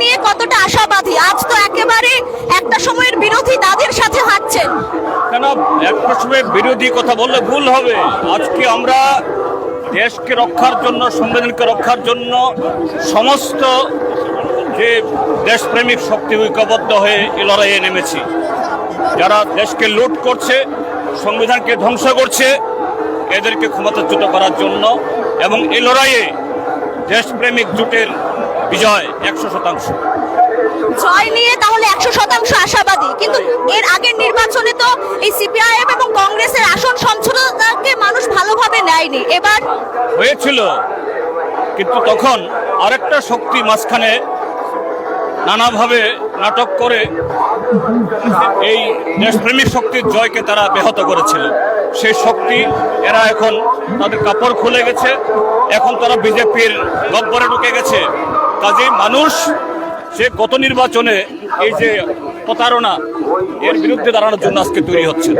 নিয়ে কতটা আশাবাদী? আজ তো একেবারে একটা সময়ের বিরোধী তাদের সাথে হাঁটছেন। কেন? একটা সময় বিরোধী কথা বললে ভুল হবে। আজকে আমরা দেশকে রক্ষার জন্য, সংবিধানকে রক্ষার জন্য সমস্ত যে দেশপ্রেমিক শক্তি ঐক্যবদ্ধ হয়ে এ লড়াইয়ে নেমেছি। যারা দেশকে লুট করছে, সংবিধানকে ধ্বংস করছে, এদেরকে ক্ষমতাচ্যুত করার জন্য এবং এই লড়াইয়ে দেশপ্রেমিক জোটের বিজয় একশো শতাংশ। জয় নিয়ে তাহলে একশো শতাংশ আশাবাদী। কিন্তু এর আগের নির্বাচনে তো এই সিপিআইএম এবং কংগ্রেসের আসন সঞ্চালনাকে মানুষ ভালোভাবে নেয়নি। এবার হয়েছিল কিন্তু তখন আরেকটা শক্তি মাঝখানে নানাভাবে নাটক করে এই দেশপ্রেমিক শক্তির জয়কে তারা ব্যাহত করেছিল। সেই শক্তি এরা এখন তাদের কাপড় খুলে গেছে এখন তারা বিজেপির গব্বরে ঢুকে গেছে। কাজেই মানুষ সে গত নির্বাচনে এই যে প্রতারণা এর বিরুদ্ধে দাঁড়ানোর জন্য আজকে তৈরি হচ্ছে।